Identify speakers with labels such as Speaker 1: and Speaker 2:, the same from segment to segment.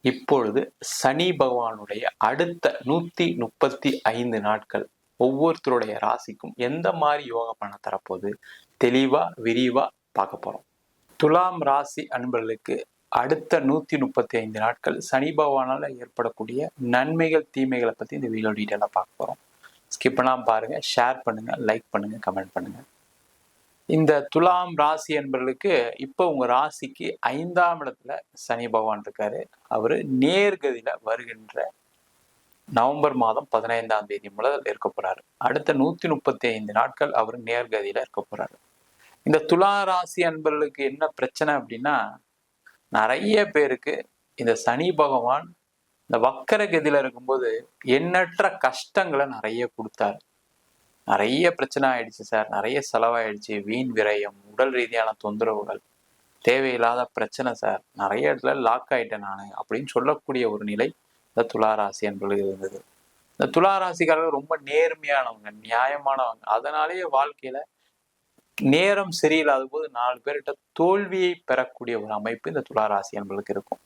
Speaker 1: இப்பொழுது சனி பகவானுடைய அடுத்த நூத்தி முப்பத்தி ஐந்து நாட்கள் ஒவ்வொருத்தருடைய ராசிக்கும் எந்த மாதிரி யோக பண்ண தரப்போகுது? தெளிவா விரிவா பார்க்க போறோம். துலாம் ராசி அன்பர்களுக்கு அடுத்த நூத்தி முப்பத்தி ஐந்து நாட்கள் சனி பகவானால ஏற்படக்கூடிய நன்மைகள் தீமைகளை பத்தி இந்த வீடியோ டீட்டெயிலாக பார்க்க போறோம். ஸ்கிப்னா பாருங்க ஷேர் பண்ணுங்க லைக் பண்ணுங்க கமெண்ட் பண்ணுங்க. இந்த துலாம் ராசி என்பவர்களுக்கு இப்போ உங்கள் ராசிக்கு ஐந்தாம் இடத்துல சனி பகவான் இருக்காரு. அவர் நேர்கதியில் வருகின்ற நவம்பர் மாதம் பதினைந்தாம் தேதி முதல் இருக்க போறாரு. அடுத்த நூற்றி முப்பத்தி ஐந்து நாட்கள் அவர் நேர்கதியில் இருக்க போறாரு. இந்த துலா ராசி அன்பர்களுக்கு என்ன பிரச்சனை அப்படின்னா நிறைய பேருக்கு இந்த சனி பகவான் இந்த வக்கர கதியில் இருக்கும்போது எண்ணற்ற கஷ்டங்களை நிறைய கொடுத்தாரு. நிறைய பிரச்சனை ஆயிடுச்சு சார். நிறைய செலவாயிடுச்சு. வீண் விரயம் உடல் ரீதியான தொந்தரவுகள் தேவையில்லாத பிரச்சனை சார். நிறைய இடத்துல லாக் ஆயிட்டேன் நான் அப்படின்னு சொல்லக்கூடிய ஒரு நிலை இந்த துளாராசி என்பது இருந்தது. இந்த துளாராசிக்காரர்கள் ரொம்ப நேர்மையானவங்க நியாயமானவங்க. அதனாலேயே வாழ்க்கையில நேரம் சரியில்லாத போது நாலு பேர்கிட்ட தோல்வியை பெறக்கூடிய ஒரு அமைப்பு இந்த துளாராசி என்பதுக்கு இருக்கும்.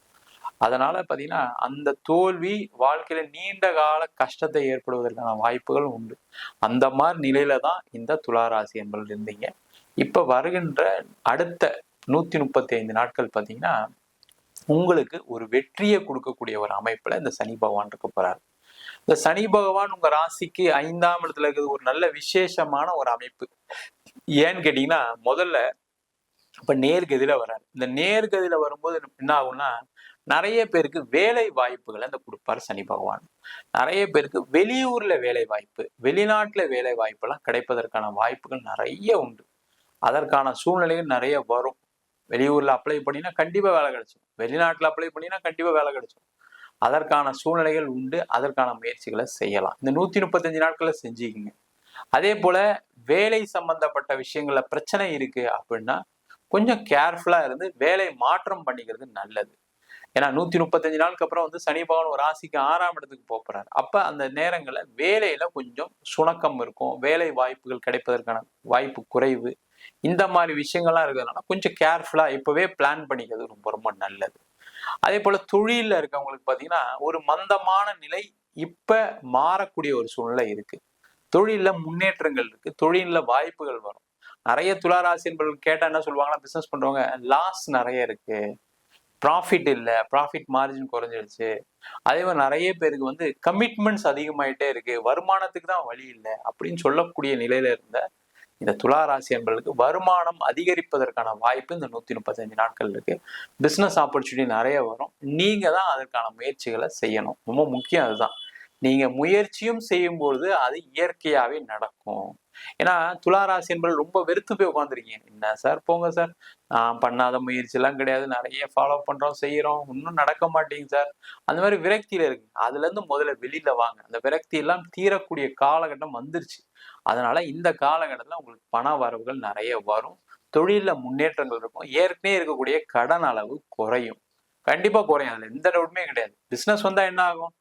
Speaker 1: அதனால பார்த்தீங்கன்னா அந்த தோல்வி வாழ்க்கையில நீண்ட கால கஷ்டத்தை ஏற்படுவதற்கான வாய்ப்புகள் உண்டு. அந்த மாதிரி நிலையில தான் இந்த துளாராசி என்பது இருந்தீங்க. இப்ப வருகின்ற அடுத்த நூத்தி முப்பத்தி ஐந்து நாட்கள் பார்த்தீங்கன்னா உங்களுக்கு ஒரு வெற்றியை கொடுக்கக்கூடிய ஒரு அமைப்புல இந்த சனி பகவான் இருக்க போறாரு. இந்த சனி பகவான் உங்க ராசிக்கு ஐந்தாம் இடத்துல இருக்கிறது ஒரு நல்ல விசேஷமான ஒரு அமைப்பு. ஏன்னு கேட்டீங்கன்னா முதல்ல இப்ப நேர்கதியில வராரு இந்த நேர்கதியில வரும்போது என்ன ஆகும்னா நிறைய பேருக்கு வேலை வாய்ப்புகளை அந்த கொடுப்பாரு சனி பகவான். நிறைய பேருக்கு வெளியூர்ல வேலை வாய்ப்பு வெளிநாட்டுல வேலை வாய்ப்பெல்லாம் கிடைப்பதற்கான வாய்ப்புகள் நிறைய உண்டு. அதற்கான சூழ்நிலைகள் நிறைய வரும். வெளியூர்ல அப்ளை பண்ணினா கண்டிப்பா வேலை கிடைச்சிடும் வெளிநாட்டுல அப்ளை பண்ணினா கண்டிப்பா வேலை கிடைச்சிடும் அதற்கான சூழ்நிலைகள் உண்டு. அதற்கான முயற்சிகளை செய்யலாம். இந்த நூத்தி முப்பத்தஞ்சு நாட்களை செஞ்சுக்கிங்க. அதே போல வேலை சம்பந்தப்பட்ட விஷயங்கள்ல பிரச்சனை இருக்கு அப்படின்னா கொஞ்சம் கேர்ஃபுல்லா இருந்து வேலை மாற்றம் பண்ணிக்கிறது நல்லது. ஏன்னா நூத்தி முப்பத்தஞ்சு நாளுக்கு அப்புறம் வந்து சனி பகவான் ஒரு ராசிக்கு ஆறாம் இடத்துக்கு போறாரு. அப்ப அந்த நேரங்களில் வேலையில கொஞ்சம் சுணக்கம் இருக்கும். வேலை வாய்ப்புகள் கிடைப்பதற்கான வாய்ப்பு குறைவு. இந்த மாதிரி விஷயங்கள்லாம் இருக்கிறதுனால கொஞ்சம் கேர்ஃபுல்லா இப்பவே பிளான் பண்ணிக்கிறது ரொம்ப ரொம்ப நல்லது. அதே போல தொழில இருக்கவங்களுக்கு பாத்தீங்கன்னா ஒரு மந்தமான நிலை இப்ப மாறக்கூடிய ஒரு சூழ்நிலை இருக்கு. தொழில முன்னேற்றங்கள் இருக்கு. தொழில வாய்ப்புகள் வரும். நிறைய துளாராசி என்பவர்கள் கேட்டா என்ன சொல்லுவாங்கன்னா பிசினஸ் பண்றவங்க லாஸ் நிறைய இருக்கு. ப்ராஃபிட் இல்லை. ப்ராஃபிட் மார்ஜின் குறைஞ்சிடுச்சு அதே மாதிரி நிறைய பேருக்கு வந்து கமிட்மெண்ட்ஸ் அதிகமாயிட்டே இருக்கு. வருமானத்துக்கு தான் வழி இல்லை அப்படின்னு சொல்லக்கூடிய நிலையில இருந்த இந்த துலா ராசி என்பவர்களுக்கு வருமானம் அதிகரிப்பதற்கான வாய்ப்பு இந்த நூத்தி முப்பத்தஞ்சு நாட்கள் இருக்கு. பிசினஸ் ஆப்பர்ச்சுனிட்டி நிறைய வரும். நீங்க தான் அதற்கான முயற்சிகளை செய்யணும். ரொம்ப முக்கியம் அதுதான். நீங்க முயற்சியும் செய்யும்பொழுது அது இயற்கையாவே நடக்கும். ஏன்னா துளாராசி என்பது ரொம்ப வெறுத்து போய் உட்காந்துருக்கீங்க என்ன சார் போங்க சார்? நான் பண்ணாத முயற்சி எல்லாம் கிடையாது. நிறைய ஃபாலோ பண்றோம் செய்யறோம் இன்னும் நடக்க மாட்டேங்குது சார். அந்த மாதிரி விரக்தியில இருக்கு. அதுல இருந்து முதல்ல வெளியில வாங்க. அந்த விரக்தி எல்லாம் தீரக்கூடிய காலகட்டம் வந்துருச்சு. அதனால இந்த காலகட்டத்துல உங்களுக்கு பண வரவுகள் நிறைய வரும். தொழில முன்னேற்றங்கள் இருக்கும். ஏற்கனவே இருக்கக்கூடிய கடன் அளவு குறையும். கண்டிப்பா குறையும். அதில் எந்த டவுட்டுமே கிடையாது. பிசினஸ் வந்தா என்ன ஆகும்?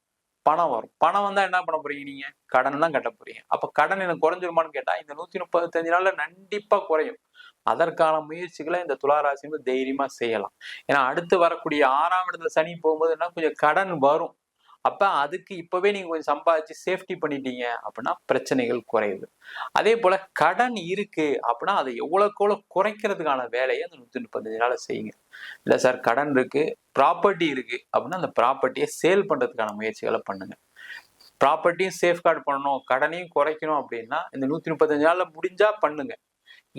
Speaker 1: பணம் வரும். பணம் வந்தா என்ன பண்ண போறீங்க நீங்க? கடன் தான் கட்ட போறீங்க. அப்ப கடன் எனக்கு குறைஞ்சிருமான்னு கேட்டா இந்த நூத்தி முப்பத்தஞ்சு நாள்ல கண்டிப்பா குறையும். அதற்கான முயற்சிகளை இந்த துளாராசி தைரியமா செய்யலாம். ஏன்னா அடுத்து வரக்கூடிய ஆறாம் இடத்துல சனி போகும்போது என்ன கொஞ்சம் கடன் வரும். அப்போ அதுக்கு இப்போவே நீங்கள் கொஞ்சம் சம்பாதிச்சு சேஃப்டி பண்ணிட்டீங்க அப்படின்னா பிரச்சனைகள் குறையுது. அதே போல் கடன் இருக்கு அப்படின்னா அதை எவ்வளோக்கு எவ்வளோ குறைக்கிறதுக்கான வேலையை அந்த நூற்றி முப்பத்தஞ்சு நாள் செய்யுங்க. இல்லை சார் கடன் இருக்குது ப்ராப்பர்ட்டி இருக்குது அப்படின்னா அந்த ப்ராப்பர்ட்டியை சேல் பண்ணுறதுக்கான முயற்சிகளை பண்ணுங்கள் ப்ராப்பர்ட்டியும் சேஃப்கார்டு பண்ணணும் கடனையும் குறைக்கணும் அப்படின்னா இந்த நூற்றி முப்பத்தஞ்சு நாளில் முடிஞ்சால் பண்ணுங்கள்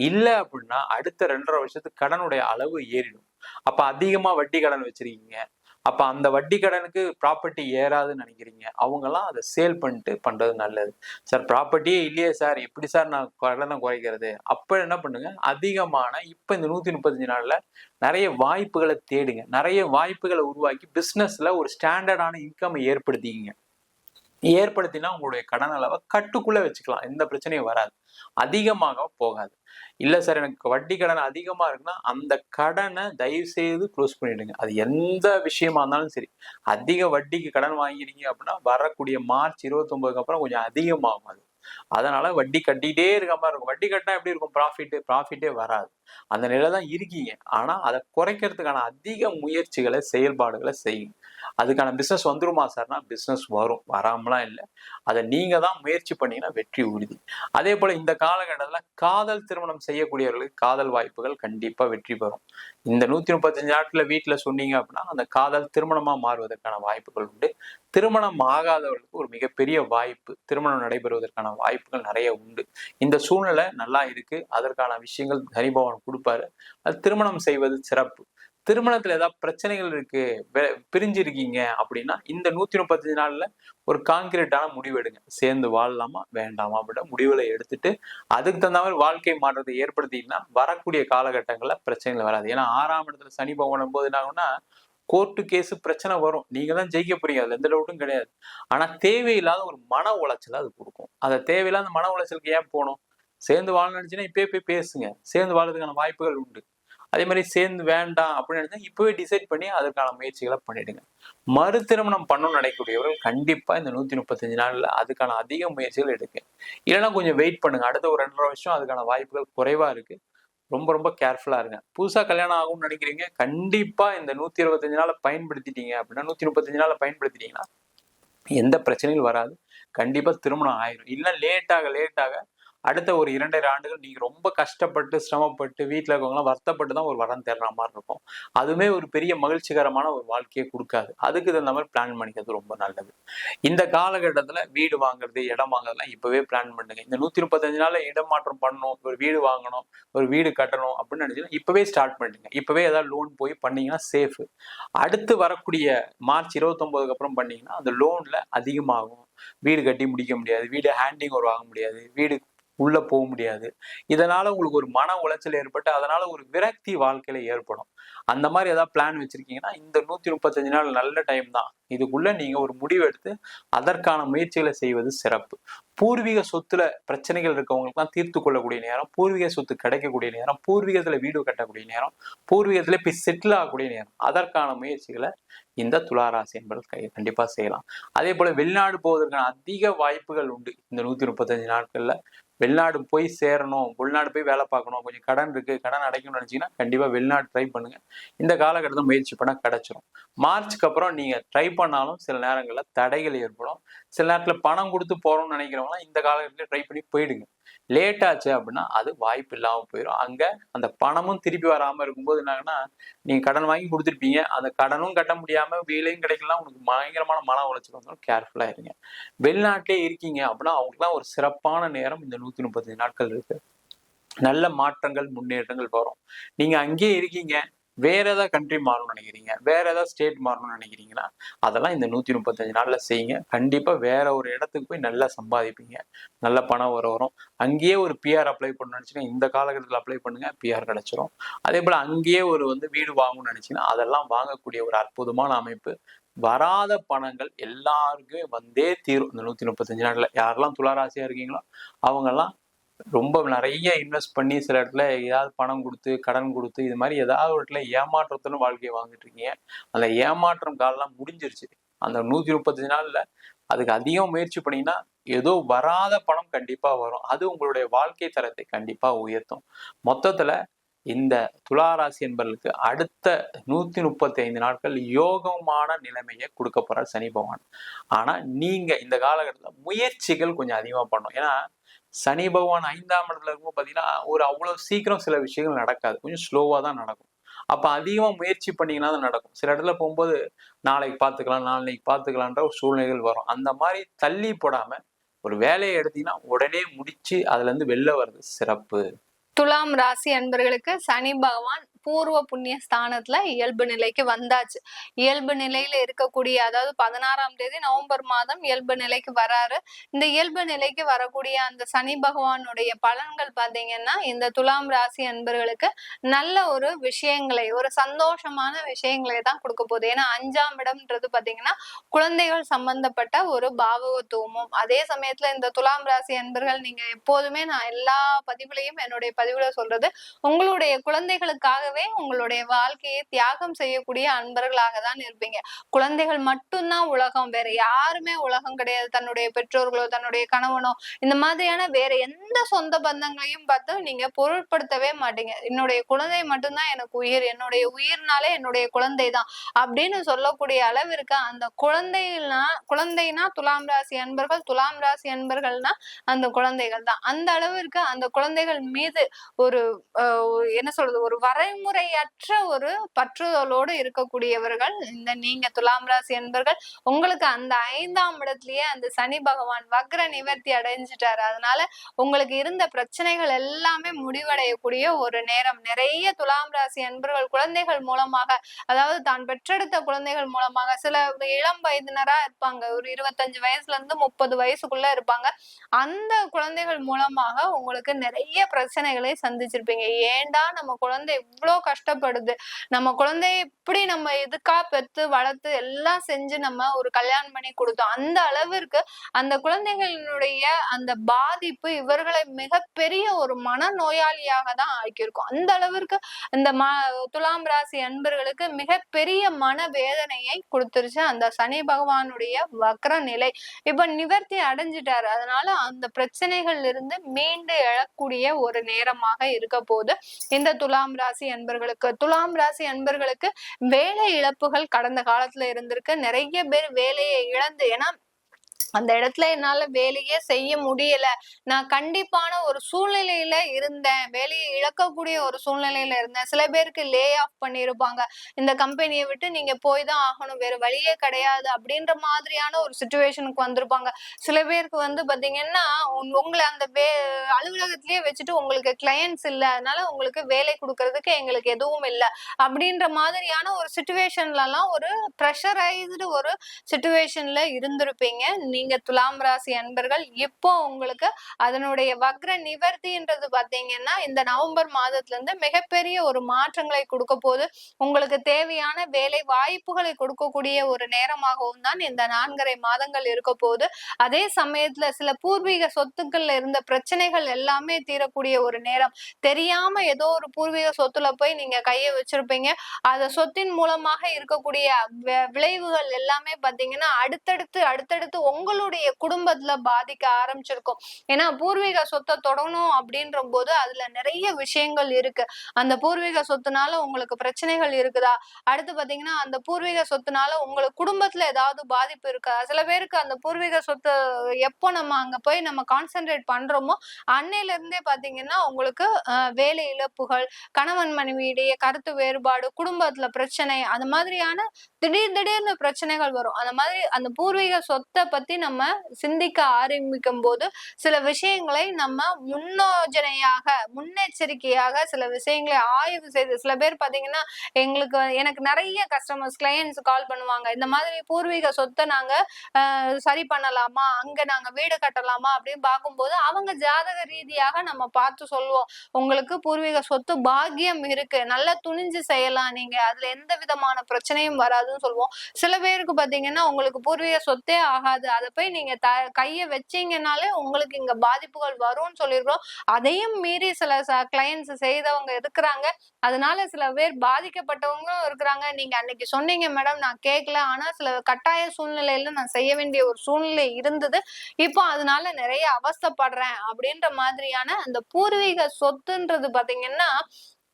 Speaker 1: இல்லை அப்படின்னா அடுத்த ரெண்டரை வருஷத்துக்கு கடனுடைய அளவு ஏறிடும். அப்போ அதிகமாக வட்டி கடன் வச்சிருக்கீங்க அப்ப அந்த வட்டி கடனுக்கு ப்ராப்பர்ட்டி ஏறாதுன்னு நினைக்கிறீங்க. அவங்கெல்லாம் அதை சேல் பண்ணிட்டு பண்றது நல்லது. சார் ப்ராப்பர்ட்டியே இல்லையே சார் எப்படி சார் நான் கடனை குறைக்கிறது? அப்ப என்ன பண்ணுங்க? அதிகமான இப்ப இந்த நூத்தி முப்பத்தஞ்சு நாள்ல நிறைய வாய்ப்புகளை தேடுங்க. நிறைய வாய்ப்புகளை உருவாக்கி பிசினஸ்ல ஒரு ஸ்டாண்டர்டான இன்கம் ஏற்படுத்திக்கிங்க. ஏற்படுத்தினா உங்களுடைய கடன் அளவை கட்டுக்குள்ள வச்சுக்கலாம். எந்த பிரச்சனையும் வராது. அதிகமாக போகாது. இல்ல சார் எனக்கு வட்டி கடன் அதிகமா இருக்குன்னா அந்த கடனை தயவு செய்து க்ளோஸ் பண்ணிடுங்க. அது எந்த விஷயமா இருந்தாலும் சரி. அதிக வட்டிக்கு கடன் வாங்கினீங்க அப்படின்னா வரக்கூடிய மார்ச் இருபத்தொன்பதுக்கு அப்புறம் கொஞ்சம் அதிகமாகும் அது. அதனால வட்டி கட்டிட்டே இருக்க மாதிரி இருக்கும். வட்டி கட்டினா எப்படி இருக்கும்? ப்ராஃபிட் ப்ராஃபிட்டே வராது. அந்த நிலை தான் இருக்கீங்க. ஆனா அதை குறைக்கிறதுக்கான அதிக முயற்சிகளை செயல்பாடுகளை செய்யுங்க. அதுக்கான பிசினஸ் வந்துருமா சார்னா பிசினஸ் வரும். வராமலாம் இல்லை. அதை நீங்க தான் முயற்சி பண்ணீங்கன்னா வெற்றி உறுதி. அதே போல இந்த காலகட்டத்தில் காதல் திருமணம் செய்யக்கூடியவர்களுக்கு காதல் வாய்ப்புகள் கண்டிப்பா வெற்றி பெறும். இந்த நூத்தி முப்பத்தஞ்சு நாட்கள வீட்டுல சொன்னீங்க அப்படின்னா அந்த காதல் திருமணமா மாறுவதற்கான வாய்ப்புகள் உண்டு. திருமணம் ஆகாதவர்களுக்கு ஒரு மிகப்பெரிய வாய்ப்பு திருமணம் நடைபெறுவதற்கான வாய்ப்புகள் நிறைய உண்டு. இந்த சூழ்நிலை நல்லா இருக்கு. அதற்கான விஷயங்கள் ஹரிபவன் கொடுப்பாரு. அது திருமணம் செய்வது சிறப்பு. திருமணத்துல ஏதாவது பிரச்சனைகள் இருக்கு பிரிஞ்சு இருக்கீங்க அப்படின்னா இந்த நூத்தி முப்பத்தஞ்சு நாள்ல ஒரு காங்கிரீட்டான முடிவு எடுங்க சேர்ந்து வாழலாமா? வேண்டாமா? அப்படின்ற முடிவுல எடுத்துட்டு அதுக்கு தகுந்த மாதிரி வாழ்க்கை மாற்றத்தை ஏற்படுத்திங்கன்னா வரக்கூடிய காலகட்டங்கள்ல பிரச்சனைகள் வராது. ஏன்னா ஆறாம் இடத்துல சனி பகவான் போது என்ன கோர்ட்டு கேஸ் பிரச்சனை வரும். நீங்க தான் ஜெயிக்க போறீங்க. அதுல எந்த டவுட்டும் கிடையாது. ஆனா தேவையில்லாத ஒரு மன உளைச்சல் அது கொடுக்கும். அதை தேவையில்லாத மன உளைச்சலுக்கு ஏன் போகணும் சேர்ந்து வாழ நினைச்சுன்னா இப்பயே போய் பேசுங்க. சேர்ந்து வாழறதுக்கான வாய்ப்புகள் உண்டு. அதே மாதிரி சேர்ந்து வேண்டாம் அப்படின்னு நினைச்சா இப்பவே டிசைட் பண்ணி அதற்கான முயற்சிகளை பண்ணிடுங்க. மறு திருமணம் பண்ணணும்னு நினைக்கக்கூடியவர்கள் கண்டிப்பா இந்த நூத்தி முப்பத்தஞ்சு நாள்ல அதுக்கான அதிக முயற்சிகள் எடுக்க இல்லைன்னா கொஞ்சம் வெயிட் பண்ணுங்க. அடுத்த ஒரு ரெண்டரை வருஷம் அதுக்கான வாய்ப்புகள் குறைவா இருக்கு. ரொம்ப ரொம்ப கேர்ஃபுல்லா இருங்க. புதுசா கல்யாணம் ஆகும்னு நினைக்கிறீங்க கண்டிப்பா இந்த நூத்தி இருபத்தஞ்சு நாளை பயன்படுத்திட்டீங்க அப்படின்னா நூத்தி முப்பத்தஞ்சு நாளை பயன்படுத்திட்டீங்கன்னா எந்த பிரச்சனையும் வராது. கண்டிப்பா திருமணம் ஆயிரும். இல்லை லேட்டாக லேட்டாக அடுத்த ஒரு இரண்டரை ஆண்டுகள் நீங்கள் ரொம்ப கஷ்டப்பட்டு சிரமப்பட்டு வீட்டில் இருக்கவங்களாம் வருத்தப்பட்டு தான் ஒரு வரம் தேடுற மாதிரி இருக்கும். அதுவுமே ஒரு பெரிய மகிழ்ச்சிகரமான ஒரு வாழ்க்கையை கொடுக்காது. அதுக்கு தகுந்த மாதிரி பிளான் பண்ணிக்கிறது ரொம்ப நல்லது. இந்த காலகட்டத்தில் வீடு வாங்குறது இடம் வாங்குறதுலாம் இப்போவே பிளான் பண்ணுங்க. இந்த நூற்றி முப்பத்தஞ்சு நாளில் இடம் மாற்றம் பண்ணணும் ஒரு வீடு வாங்கணும் ஒரு வீடு கட்டணும் அப்படின்னு நினைச்சீங்கன்னா இப்போவே ஸ்டார்ட் பண்ணிடுங்க. இப்போவே ஏதாவது லோன் போய் பண்ணீங்கன்னா சேஃபு அடுத்து வரக்கூடிய மார்ச் இருபத்தொம்போதுக்கு அப்புறம் பண்ணீங்கன்னா அந்த லோனில் அதிகமாகும். வீடு கட்டி முடிக்க முடியாது. வீடு ஹேண்டிங் ஒரு வாங்க முடியாது. வீடு உள்ள போக முடியாது. இதனால உங்களுக்கு ஒரு மன உளைச்சல் ஏற்பட்டு அதனால ஒரு விரக்தி வாழ்க்கையில ஏற்படும். அந்த மாதிரி ஏதாவது பிளான் வச்சிருக்கீங்கன்னா இந்த நூத்தி முப்பத்தஞ்சு நாள் நல்ல டைம் தான். இதுக்குள்ள நீங்க ஒரு முடிவெடுத்து அதற்கான முயற்சிகளை செய்வது சிறப்பு. பூர்வீக சொத்துல பிரச்சனைகள் இருக்கவங்களுக்குலாம் தீர்த்து கொள்ளக்கூடிய நேரம் பூர்வீக சொத்து கிடைக்கக்கூடிய நேரம் பூர்வீகத்துல வீடு கட்டக்கூடிய நேரம் பூர்வீகத்துல போய் செட்டில் ஆகக்கூடிய நேரம். அதற்கான முயற்சிகளை இந்த துளாராசி என்பது கை கண்டிப்பா செய்யலாம். அதே போல வெளிநாடு போவதற்கான அதிக வாய்ப்புகள் உண்டு. இந்த நூத்தி முப்பத்தஞ்சு நாட்கள்ல வெளிநாடு போய் சேரணும் உள்நாடு போய் வேலை பார்க்கணும் கொஞ்சம் கடன் இருக்கு கடன் அடைக்கணும்னு நினைச்சீங்கன்னா கண்டிப்பா வெளிநாடு ட்ரை பண்ணுங்க. இந்த காலகட்டத்தில் முயற்சி பண்ணால் கிடச்சிரும். மார்ச்சுக்கு அப்புறம் நீங்க ட்ரை பண்ணாலும் சில நேரங்களில் தடைகள் ஏற்படும். சில நேரத்தில் பணம் கொடுத்து போறோம்னு நினைக்கிறவங்களாம் இந்த காலகட்டத்தில் ட்ரை பண்ணி போயிடுங்க. லேட் ஆச்சு அப்படின்னா அது வாய்ப்பு இல்லாமல் போயிடும் அங்க அந்த பணமும் திருப்பி வராம இருக்கும்போது என்னங்கன்னா நீங்க கடன் வாங்கி கொடுத்துருப்பீங்க. அந்த கடனும் கட்ட முடியாம வேலையும் கிடைக்கலாம் உங்களுக்கு பயங்கரமான மன உளைச்சல் வந்தாலும் கேர்ஃபுல்லா இருங்க. வெளிநாட்டிலே இருக்கீங்க அப்படின்னா அவங்களுக்குலாம் ஒரு சிறப்பான நேரம் இந்த நூத்தி முப்பத்தஞ்சு நாட்கள் இருக்கு. நல்ல மாற்றங்கள் முன்னேற்றங்கள் வரும். நீங்க அங்கேயே இருக்கீங்க. வேற ஏதாவது கண்ட்ரி மாறணும்னு நினைக்கிறீங்க? வேற ஏதாவது ஸ்டேட் மாறணும்னு நினைக்கிறீங்கன்னா அதெல்லாம் இந்த நூத்தி முப்பத்தஞ்சு நாள்ல செய்யுங்க. கண்டிப்பா வேற ஒரு இடத்துக்கு போய் நல்லா சம்பாதிப்பீங்க. நல்ல பணம் வர வரும். அங்கேயே ஒரு பிஆர் அப்ளை பண்ணணும்னு நினைச்சீங்கன்னா இந்த காலகட்டத்தில் அப்ளை பண்ணுங்க பிஆர் கிடைச்சிரும். அதே போல அங்கேயே ஒரு வந்து வீடு வாங்கணும்னு நினைச்சீங்கன்னா அதெல்லாம் வாங்கக்கூடிய ஒரு அற்புதமான அமைப்பு. வராத பணங்கள் எல்லாருக்குமே வந்தே தீரும். இந்த நூத்தி முப்பத்தஞ்சு நாள்ல. யாரெல்லாம் துளாராசியா இருக்கீங்களோ அவங்கெல்லாம் ரொம்ப நிறைய இன்வெஸ்ட் பண்ணி சில இடத்துல ஏதாவது பணம் கொடுத்து கடன் கொடுத்து இது மாதிரி ஏதாவது ஒரு இடத்துல ஏமாற்றத்துடன் வாழ்க்கையை வாங்கிட்டு இருக்கீங்க. அந்த ஏமாற்றம் காலம்லாம் முடிஞ்சிருச்சு. அந்த நூத்தி முப்பத்தஞ்சு நாள்ல அதுக்கு அதிகம் முயற்சி பண்ணீங்கன்னா ஏதோ வராத பணம் கண்டிப்பா வரும். அது உங்களுடைய வாழ்க்கை தரத்தை கண்டிப்பா உயர்த்தும். மொத்தத்துல இந்த துளாராசி என்பவர்களுக்கு அடுத்த நூத்தி முப்பத்தி ஐந்து நாட்கள் யோகமான நிலைமையை கொடுக்க போறார் சனி பகவான். ஆனா நீங்க இந்த காலகட்டத்தில் முயற்சிகள் கொஞ்சம் அதிகமா பண்ணும் ஏன்னா சனி பகவான் ஐந்தாம் இடத்துல இருக்கும்போது பார்த்தீங்கன்னா ஒரு அவ்வளோ சீக்கிரம் சில விஷயங்கள் நடக்காது. கொஞ்சம் ஸ்லோவாக தான் நடக்கும். அப்போ அதிகமாக முயற்சி பண்ணிங்கன்னா தான் நடக்கும். சில இடத்துல போகும்போது நாளைக்கு பார்த்துக்கலாம் நாளைக்கு பார்த்துக்கலான்ற ஒரு சூழ்நிலைகள் வரும். அந்த மாதிரி தள்ளி போடாம ஒரு வேலையை எடுத்தீங்கன்னா உடனே முடிச்சு அதுல இருந்து வெளில வர்றது சிறப்பு.
Speaker 2: துலாம் ராசி அன்பர்களுக்கு சனி பகவான் பூர்வ புண்ணிய ஸ்தானத்துல இயல்பு நிலைக்கு வந்தாச்சு. இயல்பு நிலையில இருக்கக்கூடிய அதாவது பதினாறாம் தேதி நவம்பர் மாதம் இயல்பு நிலைக்கு வராரு. இந்த இயல்பு நிலைக்கு வரக்கூடிய அந்த சனி பகவானுடைய பலன்கள் பாத்தீங்கன்னா இந்த துலாம் ராசி அன்பர்களுக்கு நல்ல ஒரு விஷயங்களை ஒரு சந்தோஷமான விஷயங்களை தான் கொடுக்க போகுது. ஏன்னா அஞ்சாம் இடம்ன்றது பாத்தீங்கன்னா குழந்தைகள் சம்பந்தப்பட்ட ஒரு பாவகத்துவமும். அதே சமயத்துல இந்த துலாம் ராசி அன்பர்கள் நீங்க எப்போதுமே நான் எல்லா பதிவுலையும் என்னுடைய பதிவுல சொல்றது உங்களுடைய குழந்தைகளுக்காக குழந்தைகளுக்காகவே உங்களுடைய வாழ்க்கையை தியாகம் செய்யக்கூடிய அன்பர்களாக தான் இருப்பீங்க. குழந்தைகள் மட்டும்தான் உலகம். வேற யாருமே உலகம் கிடையாது. தன்னுடைய பெற்றோர்களோ தன்னுடைய கணவனோ இந்த மாதிரியான வேற எந்த சொந்த பந்தங்களையும் பார்த்து நீங்க பொருட்படுத்தவே மாட்டீங்க. என்னுடைய குழந்தை மட்டும்தான் எனக்கு உயிர். என்னுடைய உயிர்னாலே என்னுடைய குழந்தை தான் அப்படின்னு சொல்லக்கூடிய அளவிற்கு அந்த குழந்தைனா குழந்தைனா துலாம் ராசி அன்பர்கள் துலாம் ராசி அன்பர்கள்னா அந்த குழந்தைகள் தான். அந்த அளவிற்கு அந்த குழந்தைகள் மீது ஒரு அஹ், என்ன சொல்றது? ஒரு வரைமுறையற்ற ஒரு பற்றுதலோடு இருக்கக்கூடியவர்கள் இந்த நீங்க துலாம் ராசி என்பர்கள் உங்களுக்கு அந்த ஐந்தாம் இடத்துலயே அந்த சனி பகவான் வக்ர நிவர்த்தி அடைஞ்சிட்டாரு. அதனால உங்களுக்கு இருந்த பிரச்சனைகள் எல்லாமே முடிவடையக்கூடிய ஒரு நேரம். நிறைய துலாம் ராசி அன்பர்கள் குழந்தைகள் மூலமாக அதாவது தான் பெற்றெடுத்த குழந்தைகள் மூலமாக சில இளம் வயதினரா இருப்பாங்க. ஒரு இருபத்தஞ்சு வயசுல இருந்து முப்பது வயசுக்குள்ள இருப்பாங்க. அந்த குழந்தைகள் மூலமாக உங்களுக்கு நிறைய பிரச்சனைகளை சந்திச்சிருப்பீங்க. ஏண்டா நம்ம குழந்தை இவ்வளோ கஷ்டப்படுது. நம்ம குழந்தைய இப்படி நம்ம எதுக்கா பெத்து வளர்த்து எல்லாம் செஞ்சு நம்ம ஒரு கல்யாணம் பண்ணி கொடுத்தோம். அந்த அளவிற்கு அந்த குழந்தைகளினுடைய அந்த பாதிப்பு இவர்களை மிகப்பெரிய ஒரு மன நோயாளியாக தான் ஆக்கியிருக்கும். அந்த அளவிற்கு இந்த ம துலாம் ராசி அன்பர்களுக்கு மிகப்பெரிய மன வேதனையை கொடுத்துருச்சு அந்த சனி பகவானுடைய வக்ர நிலை இப்ப நிவர்த்தி அடைஞ்சிட்டாரு. அதனால அந்த பிரச்சனைகள் இருந்து மீண்டு எழக்கூடிய ஒரு நேரமாக இருக்க போது இந்த துலாம் ராசி அன்பர்களுக்கு துலாம் ராசி அன்பர்களுக்கு வேலை இழப்புகள் கடந்த காலத்துல இருந்திருக்கு. நிறைய பேர் வேலையை இழந்து ஏன்னா அந்த இடத்துல என்னால வேலையே செய்ய முடியல. நான் கண்டிப்பான ஒரு சூழ்நிலையில இருந்தேன். வேலையை இழக்கக்கூடிய ஒரு சூழ்நிலையில இருந்தேன். சில பேருக்கு லே ஆஃப் பண்ணியிருப்பாங்க இந்த கம்பெனியை விட்டு நீங்க போய் தான் ஆகணும். வேற வழியே கிடையாது அப்படின்ற மாதிரியான ஒரு சுச்சுவேஷனுக்கு வந்திருப்பாங்க. சில பேருக்கு வந்து பாத்தீங்கன்னா உங்களை அந்த வே அலுவலகத்திலேயே வச்சுட்டு உங்களுக்கு கிளையன்ஸ் இல்லை. அதனால உங்களுக்கு வேலை கொடுக்கறதுக்கு எங்களுக்கு எதுவும் இல்லை. அப்படின்ற மாதிரியான ஒரு சுச்சுவேஷன்லலாம் ஒரு ப்ரெஷரைஸ்டு ஒரு சுச்சுவேஷன்ல இருந்திருப்பீங்க. நீங்க துலாம் ராசி அன்பர்கள் இப்போ உங்களுக்கு அதனுடைய வக்ர நிவர்த்தின்றது பாத்தீங்கன்னா இந்த நவம்பர் மாதத்துல இருந்து மிகப்பெரிய ஒரு மாற்றங்களை கொடுக்க போது உங்களுக்கு தேவையான வேலை வாய்ப்புகளை கொடுக்கக்கூடிய ஒரு நேரமாகவும் தான் இந்த நான்கரை மாதங்கள் இருக்க போது அதே சமயத்துல சில பூர்வீக சொத்துக்கள்ல இருந்த பிரச்சனைகள் எல்லாமே தீரக்கூடிய ஒரு நேரம். தெரியாம ஏதோ ஒரு பூர்வீக சொத்துல போய் நீங்க கையை வச்சிருப்பீங்க. அந்த சொத்தின் மூலமாக இருக்கக்கூடிய விளைவுகள் எல்லாமே பாத்தீங்கன்னா அடுத்தடுத்து அடுத்தடுத்து உங்களுடைய குடும்பத்துல பாதிக்க ஆரம்பிச்சிருக்கும். ஏன்னா பூர்வீக சொத்தை தொடணும் அப்படின்ற போது அதுல நிறைய விஷயங்கள் இருக்கு. அந்த பூர்வீக சொத்துனால உங்களுக்கு பிரச்சனைகள் இருக்குதா? அடுத்து பாத்தீங்கன்னா அந்த பூர்வீக சொத்துனால உங்களுக்கு குடும்பத்துல ஏதாவது பாதிப்பு இருக்கா? சில பேருக்கு அந்த பூர்வீக சொத்து எப்போ நம்ம அங்க போய் நம்ம கான்சென்ட்ரேட் பண்றோமோ அன்னையில இருந்தே பாத்தீங்கன்னா உங்களுக்கு வேலை இழப்புகள் கணவன் மனைவியிடையே கருத்து வேறுபாடு குடும்பத்துல பிரச்சனை அந்த மாதிரியான திடீர் திடீர்னு பிரச்சனைகள் வரும். அந்த மாதிரி அந்த பூர்வீக சொத்தை பத்தி நம்ம சிந்திக்க ஆரம்பிக்கும் போது சில விஷயங்களை நம்ம முன்னோஜனையாக முன்னெச்சரிக்கையாக சில விஷயங்களை ஆய்வு செய்து சில பேர் பாத்தீங்கன்னா எங்களுக்கு எனக்கு நிறைய கஸ்டமர்ஸ் கிளையன்ஸ் கால் பண்ணுவாங்க. இந்த மாதிரி பூர்வீக சொத்தை நாங்க ஆஹ், சரி பண்ணலாமா? அங்க நாங்க வீடு கட்டலாமா? அப்படின்னு பார்க்கும்போது அவங்க ஜாதக ரீதியாக நம்ம பார்த்து சொல்லுவோம். உங்களுக்கு பூர்வீக சொத்து பாக்கியம் இருக்கு. நல்லா துணிஞ்சு செய்யலாம் நீங்க. அதுல எந்த விதமான பிரச்சனையும் வராதுன்னு சொல்லுவோம். சில பேருக்கு பாத்தீங்கன்னா உங்களுக்கு பூர்வீக சொத்தே ஆகாது. அதை போய் நீங்க த கைய வச்சீங்கனாலே உங்களுக்கு இங்க பாதிப்புகள் வரும்னு சொல்லியிருக்கோம் அதையும் மீறி சில கிளையன்ஸ் செய்தவங்க இருக்கிறாங்க. அதனால சில பேர் பாதிக்கப்பட்டவங்களும் இருக்கிறாங்க. நீங்க அன்னைக்கு சொன்னீங்க மேடம் நான் கேட்கல ஆனா சில கட்டாய சூழ்நிலையில நான் செய்ய வேண்டிய ஒரு சூழ்நிலை இருந்தது. இப்போ அதனால நிறைய அவஸ்தப்படுறேன் அப்படின்ற மாதிரியான அந்த பூர்வீக சொத்துன்றது பாத்தீங்கன்னா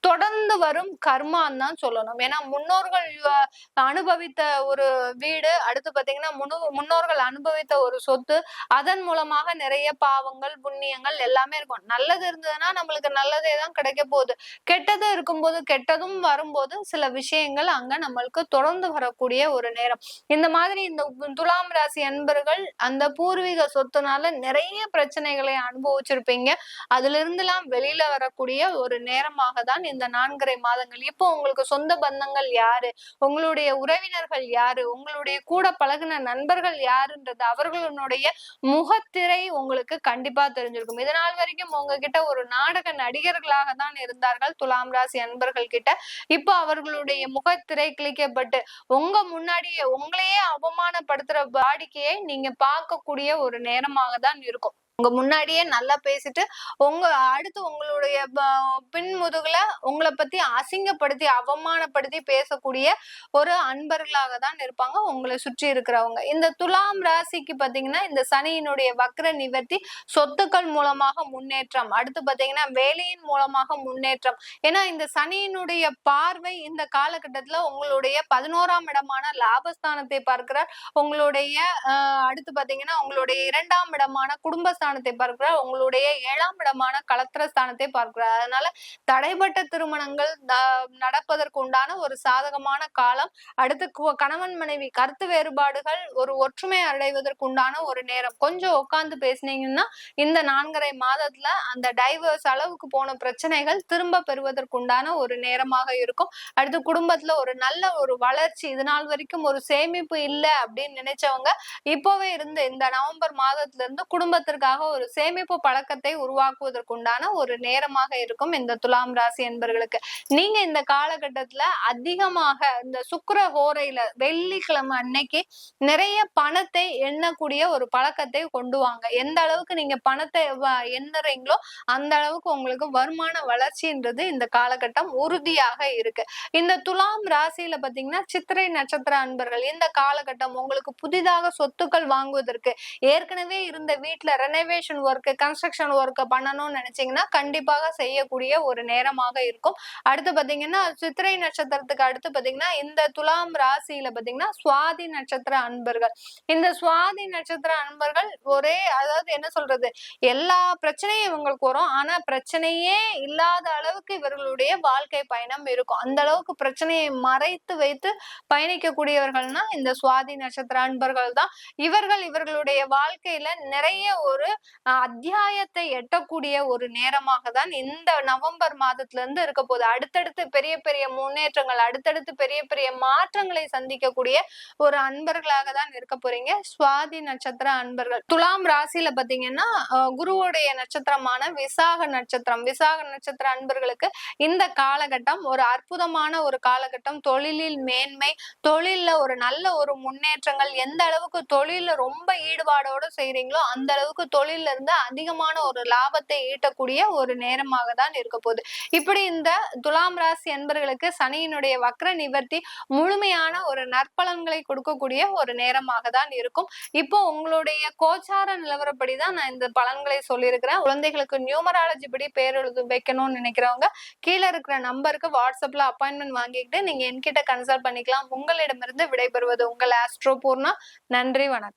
Speaker 2: தொடர்ந்து வரும் கர்மான்னு தான் சொல்லணும். ஏன்னா முன்னோர்கள் அனுபவித்த ஒரு வீடு அடுத்து பாத்தீங்கன்னா முன்னு- முன்னோர்கள் அனுபவித்த ஒரு சொத்து அதன் மூலமாக நிறைய பாவங்கள் புண்ணியங்கள் எல்லாமே இருக்கும். நல்லது இருந்ததுன்னா நம்மளுக்கு நல்லதே தான் கிடைக்க போகுது. கெட்டது இருக்கும்போது கெட்டதும் வரும்போது சில விஷயங்கள் அங்க நம்மளுக்கு தொடர்ந்து வரக்கூடிய ஒரு நேரம். இந்த மாதிரி இந்த துலாம் ராசி அன்பர்கள் அந்த பூர்வீக சொத்துனால நிறைய பிரச்சனைகளை அனுபவிச்சிருப்பீங்க. அதுல இருந்துலாம் வெளியில வரக்கூடிய ஒரு நேரமாக தான் இந்த இந்த நான்கரை மாதங்கள்? இப்போ உங்களுக்கு சொந்த பந்தங்கள் யாரு? உங்களுடைய உறவினர்கள் யாரு? உங்களுடைய கூட பழகுன நண்பர்கள் யாருன்றது அவர்களுடைய முகத்திரை உங்களுக்கு கண்டிப்பா தெரிஞ்சிருக்கும். இதனால் வரைக்கும் உங்ககிட்ட ஒரு நாடக நடிகர்களாக தான் இருந்தார்கள். துலாம் ராசி அன்பர்கள் கிட்ட. இப்போ அவர்களுடைய முகத்திரை கிழிக்கப்பட்டு உங்க முன்னாடியே உங்களையே அவமானப்படுத்துற வாடிக்கையை நீங்க பார்க்கக்கூடிய ஒரு நேரமாக தான் இருக்கும். உங்க முன்னாடியே நல்லா பேசிட்டு உங்க அடுத்து உங்களுடைய பின்முதுகுல உங்களை பத்தி அசிங்கப்படுத்தி அவமானப்படுத்தி பேசக்கூடிய ஒரு அன்பர்களாக தான் இருப்பாங்க. உங்களை சுற்றி இருக்கிறவங்க. இந்த துலாம் ராசிக்கு பாத்தீங்கன்னா இந்த சனியினுடைய வக்ர நிவர்த்தி சொத்துக்கள் மூலமாக முன்னேற்றம். அடுத்து பாத்தீங்கன்னா வேலையின் மூலமாக முன்னேற்றம். ஏன்னா இந்த சனியினுடைய பார்வை இந்த காலகட்டத்துல உங்களுடைய பதினோராம் இடமான லாபஸ்தானத்தை பார்க்கிறார். உங்களுடைய ஆஹ் அடுத்து பாத்தீங்கன்னா உங்களுடைய இரண்டாம் இடமான ஸ்தானத்தை பார்க்கிறார். உங்களுடைய ஏழாம் இடமான கலத்திர ஸ்தானத்தை பார்க்கிறார். அதனால தடைப்பட்ட திருமணங்கள் நடப்பதற்கு உண்டான ஒரு சாதகமான காலம். அடுத்து கணவன் மனைவி கருத்து வேறுபாடுகள் ஒரு ஒற்றுமை அடைவதற்கு உண்டான ஒரு நேரம். கொஞ்சம் உட்கார்ந்து பேசுனீங்கன்னா இந்த நான்கரை மாதத்துல அந்த டைவர்ஸ் அளவுக்கு போன பிரச்சனைகள் திரும்ப பெறுவதற்கு உண்டான ஒரு நேரமாக இருக்கும். அடுத்து குடும்பத்துல ஒரு நல்ல ஒரு வளர்ச்சி இது நாள் வரைக்கும் ஒரு சேமிப்பு இல்லை அப்படின்னு நினைச்சவங்க இப்போவே இருந்து இந்த நவம்பர் மாதத்துல இருந்து குடும்பத்திற்காக ஒரு சேமிப்பு பழக்கத்தை உருவாக்குவதற்குண்டான ஒரு நேரமாக இருக்கும் இந்த துலாம் ராசி என்பர்களுக்கு. நீங்க இந்த காலகட்டத்துல அதிகமாக இந்த சுக்கர ஹோரையில வெள்ளிக்கிழமை அன்னைக்கு நிறைய பணத்தை எண்ணக்கூடிய ஒரு பழக்கத்தை கொண்டு வாங்க. எந்த அளவுக்கு நீங்க பணத்தை எண்ணுறீங்களோ அந்த அளவுக்கு உங்களுக்கு வருமான வளர்ச்சின்றது இந்த காலகட்டம் உறுதியாக இருக்கு. இந்த துலாம் ராசியில பாத்தீங்கன்னா சித்திரை நட்சத்திர அன்பர்கள் இந்த காலகட்டம் உங்களுக்கு புதிதாக சொத்துக்கள் வாங்குவதற்கு ஏற்கனவே இருந்த வீட்ல ரெனோவேஷன் ஒர்க்கு கன்ஸ்ட்ரக்ஷன் ஒர்க்கு பண்ணணும்னு நினைச்சீங்கன்னா கண்டிப்பாக செய்யக்கூடிய ஒரு நேரமாக இருக்கும். அடுத்து பாத்தீங்கன்னா சித்திரை நட்சத்திரத்துக்கு அடுத்து பாத்தீங்கன்னா இந்த துலாம் ராசியில பாத்தீங்கன்னா சுவாதி நட்சத்திர அன்பர்கள். இந்த சுவாதி நட்சத்திர அன்பர்கள் ஒரே அதாவது என்ன சொல்றது? எல்லா பிரச்சனையும் இவங்களுக்கு வரும். ஆனா பிரச்சனையே இல்லாத அளவுக்கு இவர்களுடைய வாழ்க்கை பயணம் இருக்கும். அந்த அளவுக்கு பிரச்சனையை மறைத்து வைத்து பயணிக்கக்கூடியவர்கள்னா இந்த சுவாதி நட்சத்திர அன்பர்கள் தான். இவர்கள் இவர்களுடைய வாழ்க்கையில நிறைய ஒரு அத்தியாயத்தை எட்டக்கூடிய ஒரு நேரமாக தான் இந்த நவம்பர் மாதத்துல இருந்து இருக்க போகுது. அடுத்தடுத்து பெரிய பெரிய முன்னேற்றங்கள் அடுத்தடுத்து பெரிய பெரிய மாற்றங்களை சந்திக்கக்கூடிய ஒரு அன்பர்களாக தான் இருக்க போறீங்க. சுவாதி நட்சத்திர அன்பர்கள். துலாம் ராசியில பாத்தீங்கன்னா குருவுடைய நட்சத்திரமான விசாக நட்சத்திரம். விசாக நட்சத்திர அன்பர்களுக்கு இந்த காலகட்டம் ஒரு அற்புதமான ஒரு காலகட்டம். தொழிலில் மேன்மை தொழில்ல ஒரு நல்ல ஒரு முன்னேற்றங்கள். எந்த அளவுக்கு தொழில ரொம்ப ஈடுபாடோட செய்யறீங்களோ அந்த அளவுக்கு தொழில இருந்து அதிகமான ஒரு லாபத்தை ஈட்டக்கூடிய ஒரு நேரமாக தான் இருக்க போகுது. இப்படி இந்த துலாம் ராசி என்பர்களுக்கு சனியினுடைய வக்ர நிவர்த்தி முழுமையான ஒரு நற்பலன்களை கொடுக்கக்கூடிய ஒரு நேரமாக தான் இருக்கும். இப்போ உங்களுடைய கோச்சார நிலவரப்படி தான் நான் இந்த பலன்களை சொல்லியிருக்கிறேன். குழந்தைகளுக்கு நியூமராலஜி படி பேர் எழுது வைக்கணும்னு நினைக்கிறவங்க கீழே இருக்கிற நம்பருக்கு வாட்ஸ்அப்ல அப்பாயின்மெண்ட் வாங்கிக்கிட்டு நீங்க என்கிட்ட கன்சல்ட் பண்ணிக்கலாம். உங்களிடமிருந்து விடைபெறுவது உங்கள் ஆஸ்ட்ரோ பூர்ணா. நன்றி வணக்கம்.